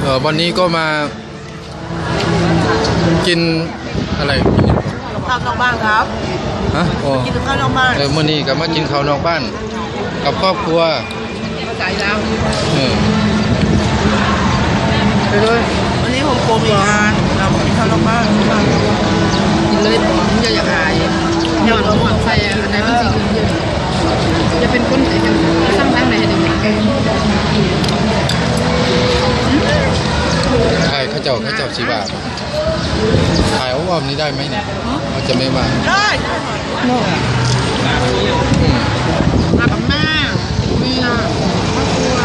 เออวันนี้ก็มากินอะไรข้าวนอกบ้านครับฮะอ๋อกินข้าวนอกบ้านเออมื่อนี้ก็มากินข้าวนอกบ้าน กับครอบครัวภาษาลาวเออไปเลยวันนี้ผมโกงอีกงานเรากินข้าวนอกบ้านกินเลยผมจะอยากอายหย่อนหัวใส่อันไหนมันสิกินเยอะจะเป็นคนไหนกันสร้างทางไหนหนึ่ง ใช่ข้าเจ้าข้าเจ้าสีบาทถ่ายอ้อมนี้ได้ไหมเนี่ยเขาจะไม่มาได้อืมมากับแม่เมียครอบครัว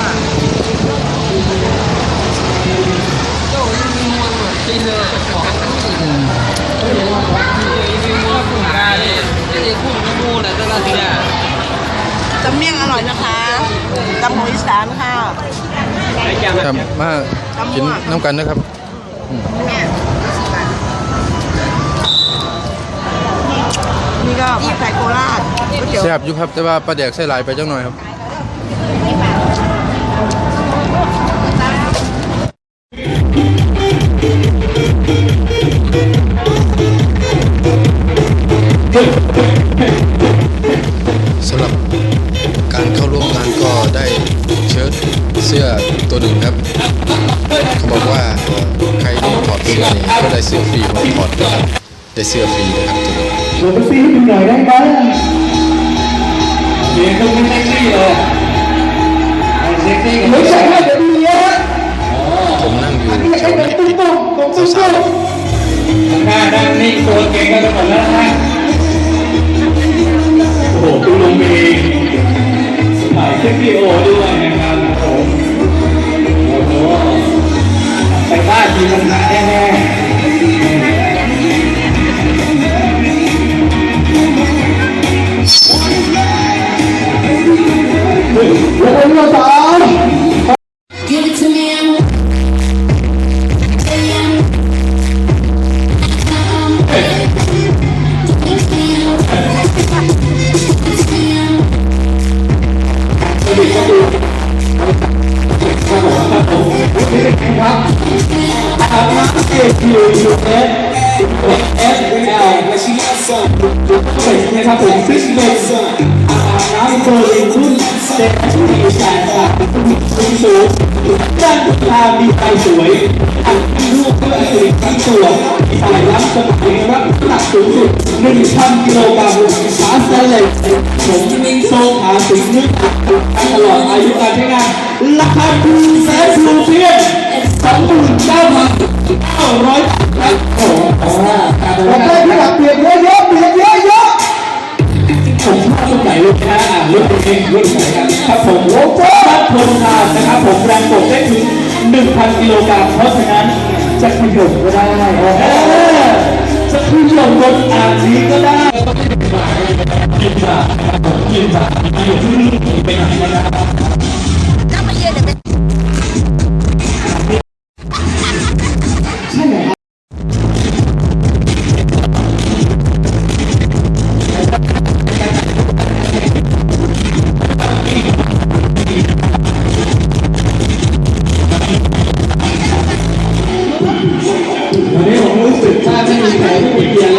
ตำเมี่ยงอร่อยนะคะตำหมูอีสานค่ะครับมากินน้ำกันนะครับนี่ก็ผัดไทยโคราชก๋วยเตี๋ยวแซ่บอยู่ครับแต่ว่าปลาแดกใส่หลายไปจังหน่อยครับ ที่ถอดเสื้อนี่ก็ได้เสื้อฟรีผมถอดนะครับได้เสื้อฟรีนะครับตัวนี้หลบซีดูหน่อยได้ไหมเสียงต้องไม่เซ็กซี่เลยเซ็กซี่ไม่ใช่ให้เดี๋ยวดีนะผมนั่งอยู่นี่แถไอ้วเป็นี้นตุ้มติดตุ้มตุ้มตุ้มสาวตุ้มหน้าด้านนี้ตัวเก่งกันหมดแล้วนะโอ้โหคุณลุงมีสมัยคลิปวิดีโอด้วยนะครับผมโอ้โหไปบ้านทีมันหนา I'm not a Thank you. นะครับผมฟิชเมนอาบน้ำโคลนรุ่นเซ็ตที่มีแสงสว่างสูงสูงด้านตามีไฟสวยอันที่รูปเพื่อสิริทั้งตัวใส่ล้ำสมัยรับหนักสูงสุด1,000กิโลกรัมขาสแตนเลสผมโซ่าสิงนึกตลอดอายุการใช้งานราคาคูณแสนคูณเพียงสองหมื่นเก้าพันเก้าร้อยบาทโอ้โหผม นเองรุ่นไหนกันครับผมโอ้โหรัดทนทานนะครับผมแรงกดได้ถึง 1,000 กิโลกรัมเพราะฉะนั้นจะขยมก็ได้จะขยมบนอาจีก็ได้กินมากินมาอยู่ที่นี่ไปไหน ไ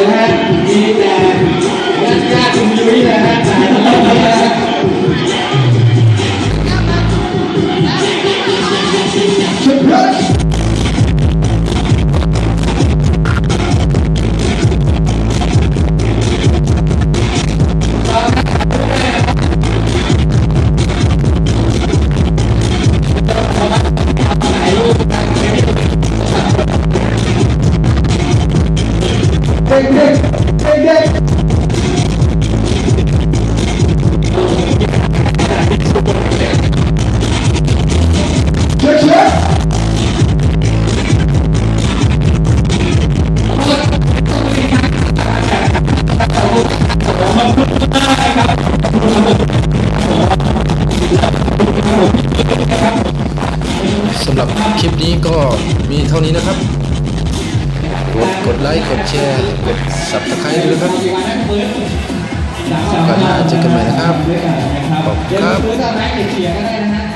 รับคลิปนี้ก็มีเท่านี้นะครับ กดกดไลค์กดแชร์ กด subscribe ด้วยนะครับก็น่าเจอกันใหม่นะครับขอบคุณครับ